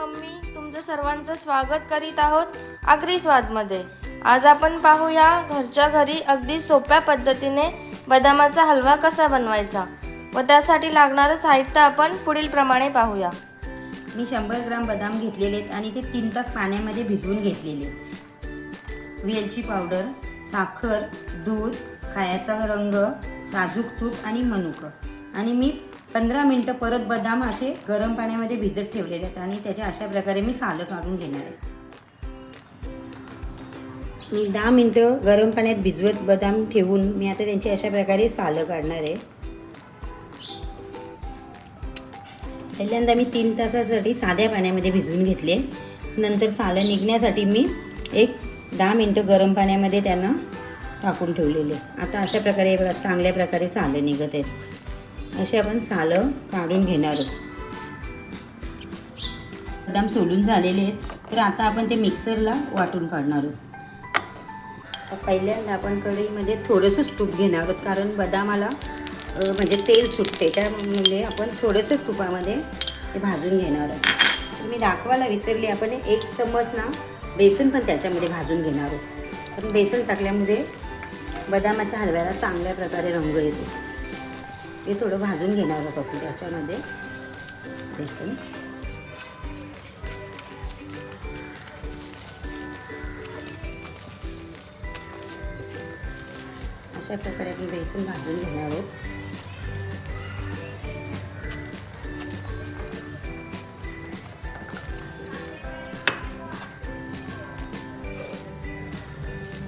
Mummy तुमचं सर्वांचं स्वागत करीत आहोत आगरी स्वादमध्ये आज आपण पाहूया घरच्या घरी अगदी सोप्या पद्धतीने बदामाचा हलवा कसा बनवायचा व त्यासाठी लागणारं साहित्य आपण पुढील प्रमाणे पाहूया. मी शंभर ग्राम बदाम घेतलेले आहेत आणि ते तीन तास पाण्यामध्ये भिजवून घेतलेले वेलची पावडर साखर दूध खायचा रंग साजूक तूप आणि मनुकं. आणि मी पंधरा मिनटं परत बदाम असे गरम पाण्यामध्ये भिजत ठेवलेले आहेत आणि त्याच्या अशा प्रकारे मी सालं काढून घेणार आहे. मी दहा मिनटं गरम पाण्यात भिजवत बदाम ठेवून मी आता त्यांची अशा प्रकारे सालं काढणार आहे. पहिल्यांदा मी तीन तासासाठी साध्या पाण्यामध्ये भिजवून घेतले. नंतर सालं निघण्यासाठी मी एक दहा मिनटं गरम पाण्यामध्ये त्यांना टाकून ठेवलेले. आता अशा प्रकारे चांगल्या प्रकारे सालं निघत आहेत. असे आपण सालं काढून घेणार आहोत. बदाम सोलून झालेले आहेत. तर आता आपण ते मिक्सरला वाटून काढणार आहोत. पहिल्यांदा आपण कढईमध्ये थोडंसंच तूप घेणार आहोत कारण बदामाला म्हणजे तेल सुटते. त्यामुळे आपण थोडंसंच तुपामध्ये ते भाजून घेणार आहोत. मी दाखवायला विसरली आपण एक चम्मच ना बेसन पण त्याच्यामध्ये भाजून घेणार आहोत. कारण बेसन टाकल्यामुळे बदामाच्या हलव्याला चांगल्या प्रकारे रंग येतो. हे थोडं भाजून घेणार आहोत आपण त्याच्यामध्ये. बेसन. अशा प्रकारे आपण बेसन भाजून घेणार आहोत.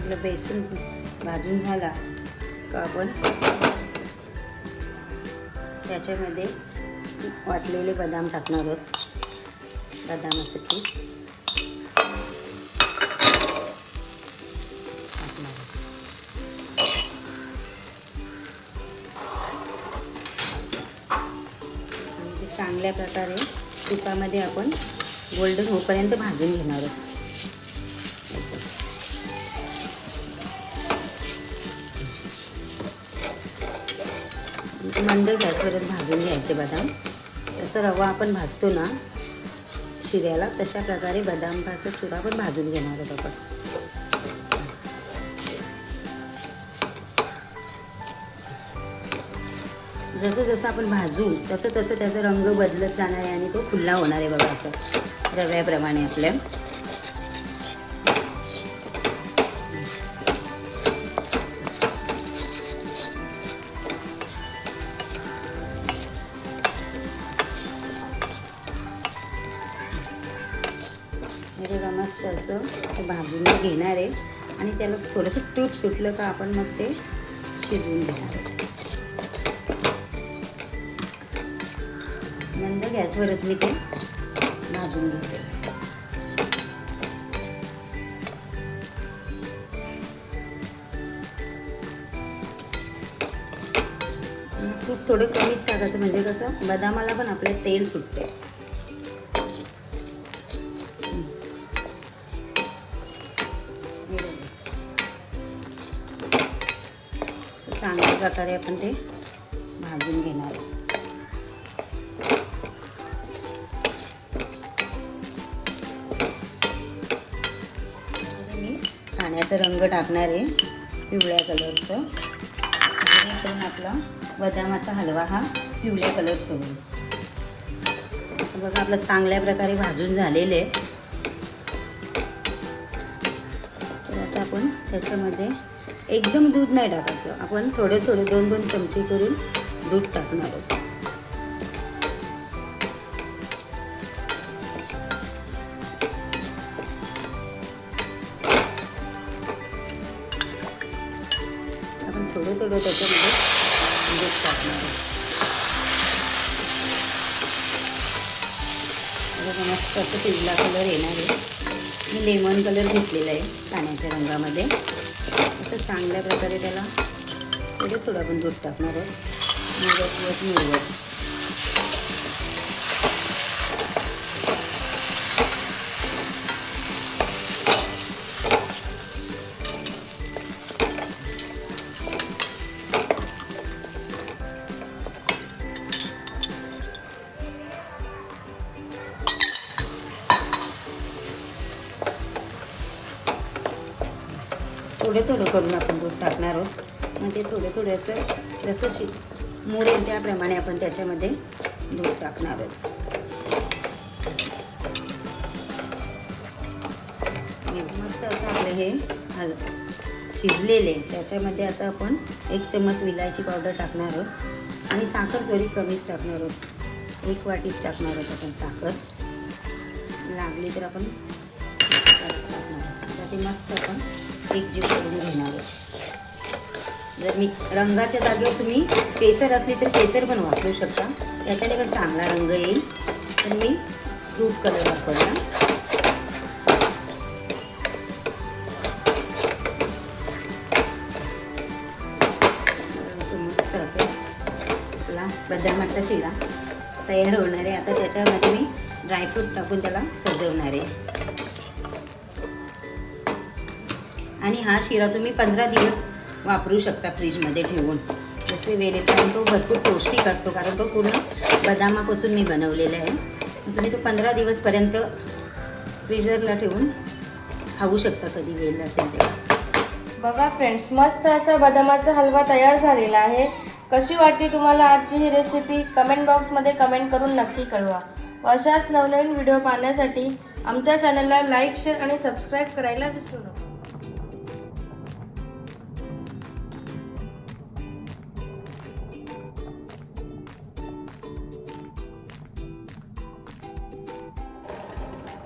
आपलं बेसन भाजून झाला का आपण? त्याच्यामध्ये वाटलेले बदाम टाकणार आहोत. बदामाचं पीस आणि चांगल्या प्रकारे तुपामध्ये आपण गोल्डन होईपर्यंत भाजून घेणार आहोत. मंद गॅसवरच भाजून घ्यायचे बदाम. जसं रवा आपण भाजतो ना शिऱ्याला तशा प्रकारे बदामाचा चुरा पण भाजून घेणार आहोत आपण. जसं जसं आपण भाजू तसं तसं त्याचा रंग बदलत जाणार आहे आणि तो खुल्ला होणार आहे बघा असं रव्याप्रमाणे आपल्या. असं ते भाजून घेणार आहे. आणि त्याला थोडंसं तूप सुटलं का आपण मग ते शिजवून घेणार आहे. मंद गॅसवरच मी ते भाजून घेते. तूप थोडं कमीच टाकायचं म्हणजे कसं बदामाला पण आपलं तेल सुटते प्रकारे आपण ते भाजून घेणार. आहे आता मी रंग टाकणार आहे पिवळ्या कलरचं जेणेकरून आपला बदामाचा हलवा हा पिवळ्या कलरचा होईल. बघा आपलं चांगल्या प्रकारे भाजून झालेले आहे. तर आता आपण त्याच्यामध्ये एकदम दूध नाही टाकायचं. आपण थोडे थोडे दोन दोन चमचे करून दूध टाकणार आहोत. आपण थोडं थोडं त्याच्यामध्ये दूध टाकणार आहोत. मस्त असं पिवला कलर येणार आहे. मी लेमन कलर घेतलेला आहे पाण्याच्या रंगामध्ये. असं चांगल्या प्रकारे त्याला थोडं थोडं आपण दूध टाकणार आहोत. मुरवत मुरवत थोडं थोडं करून आपण दूध टाकणार आहोत. म्हणजे मग ते थोडं थोडं असं जसं शि मुरेल त्याप्रमाणे आपण त्याच्यामध्ये दूध टाकणार आहोत. मस्त असं आपलं हे हल शिजलेले त्याच्यामध्ये आता आपण एक चम्मच विलायची पावडर टाकणार आहोत. आणि साखर थोडी कमीच टाकणार आहोत. एक वाटीच टाकणार आहोत आपण साखर. लागली तर आपण टाकणार ते मस्त आपण एकजीव करून घेणार जर मी रंगाच्या जागेवर तुम्ही केसर असली तर केसर पण वापरू शकता. याच्याने पण चांगला रंग येईल. तर मी फ्रूट कलर वापरला मस्त असं. आपला बदामाचा शिरा तयार होणार आहे. आता त्याच्यामध्ये मी ड्रायफ्रूट टाकून त्याला सजवणार आहे. आणि हा शिरा तुम्ही पंधरा दिवस वापरू शकता फ्रीजमध्ये ठेवून. जसे वेळे कारण तो भरपूर पौष्टिक असतो कारण तो पूर्ण बदामापासून मी बनवलेला आहे. तुम्ही तो पंधरा दिवसपर्यंत फ्रीजरला ठेवून खाऊ शकता कधी वेळ असेल तेव्हा. बघा फ्रेंड्स मस्त असा बदामाचा हलवा तयार झालेला आहे. कशी वाटली तुम्हाला आजची ही रेसिपी कमेंट बॉक्समध्ये कमेंट करून नक्की कळवा. व अशाच नवनवीन व्हिडिओ पाहण्यासाठी आमच्या चॅनलला लाईक शेअर आणि सबस्क्राईब करायला विसरू नका.